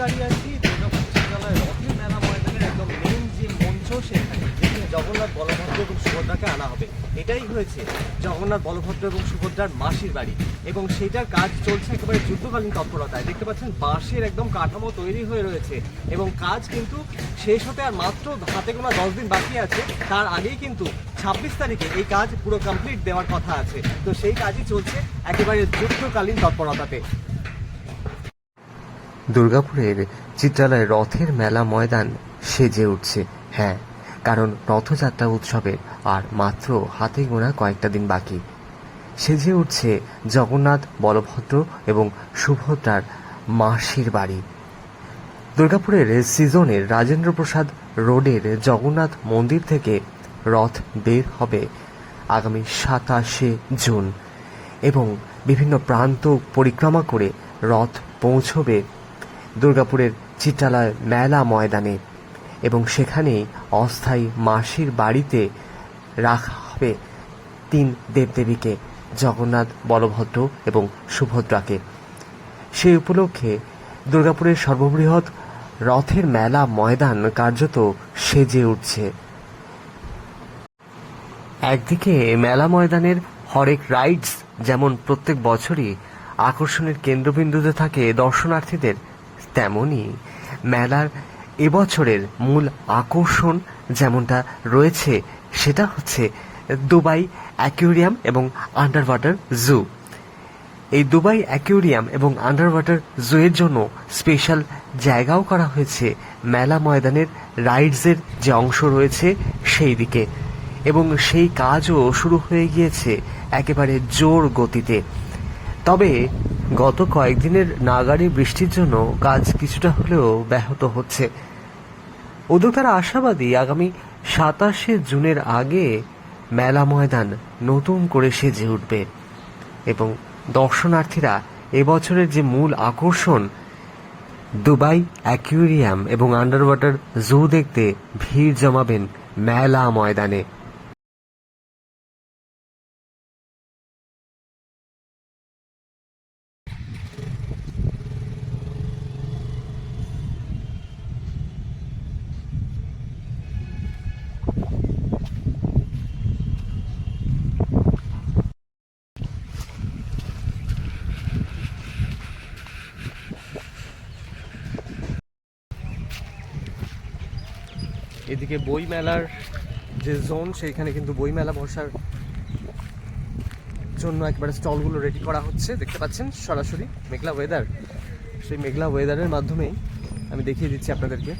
দাঁড়িয়ে আছি দুর্গাপুর মেলা ময়দানের একদম মেন যে মঞ্চ সেখানে যেখানে জগন্নাথ, বলভদ্র এবং সুভদ্রাকে আনা হবে। এটাই হয়েছে জগন্নাথ, বলভদ্র এবং সুভদ্রার মাসির বাড়ি। এবং সেটার কাজ চলছে একেবারে যুদ্ধকালীন তৎপরতায়। দেখতে পাচ্ছেন, বাঁশের একদম কাঠামো তৈরি হয়ে রয়েছে। এবং কাজ কিন্তু শেষ হতে আর মাত্র হাতে গোনা দশ দিন বাকি আছে। তার আগেই কিন্তু ছাব্বিশ তারিখে এই কাজ পুরো কমপ্লিট দেওয়ার কথা আছে। তো সেই কাজই চলছে একেবারে যুদ্ধকালীন তৎপরতাতে। দুর্গাপুরের চিত্রালয় রথের মেলা ময়দান সেজে উঠছে। হ্যাঁ কারণ রথযাত্রা উৎসবের আর মাত্র হাতে গোনা কয়েকটা দিন বাকি। সেজে উঠছে জগন্নাথ বলভদ্র এবং সুভদ্রার মাসির বাড়ি। দুর্গাপুরের সিজনের রাজেন্দ্র প্রসাদ রোডের জগন্নাথ মন্দির থেকে রথ বের হবে আগামী সাতাশে জুন এবং বিভিন্ন প্রান্ত পরিক্রমা করে রথ পৌঁছবে দুর্গাপুরের চিত্রালয় মেলা ময়দানে এবং সেখানেই অস্থায়ী মাসির বাড়িতে রাখা হবে তিন দেবদেবীকে, জগন্নাথ, বলভদ্র এবং সুভদ্রাকে। সেই উপলক্ষে দুর্গাপুরের সর্ববৃহৎ রথের মেলা ময়দান কার্যত সেজে উঠছে। একদিকে মেলা ময়দানের হরেক রাইডস যেমন প্রত্যেক বছরই আকর্ষণের কেন্দ্রবিন্দুতে থাকে দর্শনার্থীদের তেমনি মেলার এবছরের মূল আকর্ষণ যেমনটা রয়েছে, সেটা হচ্ছে দুবাই অ্যাকুরিয়াম এবং আন্ডার ওয়াটার জু। এই দুবাই অ্যাকুরিয়াম এবং আন্ডার ওয়াটার জুয়ের জন্য স্পেশাল জায়গাও করা হয়েছে মেলা ময়দানের রাইডসের যে অংশ রয়েছে সেই দিকে। এবং সেই কাজও শুরু হয়ে গিয়েছে একেবারে জোর গতিতে। তবে গত কয়েকদিনের নাগাড়ি বৃষ্টির জন্য কাজ কিছুটা হলেও ব্যাহত হচ্ছে। উদ্যোক্তারা আশাবাদী আগামী সাতাশে জুনের আগে মেলা ময়দান নতুন করে সেজে উঠবে এবং দর্শনার্থীরা এবছরের যে মূল আকর্ষণ, দুবাই অ্যাকুরিয়াম এবং আন্ডার ওয়াটার জু দেখতে ভিড় জমাবেন মেলা ময়দানে। এদিকে বই মেলার যে জোন সেইখানে কিন্তু বই মেলা বসার জন্য একবারে স্টলগুলো রেডি করা হচ্ছে। দেখতে পাচ্ছেন সরাসরি মেঘলা ওয়েদার সেই মেঘলা ওয়েদারের মাধ্যমেই আমি দেখিয়ে দিচ্ছি আপনাদেরকে।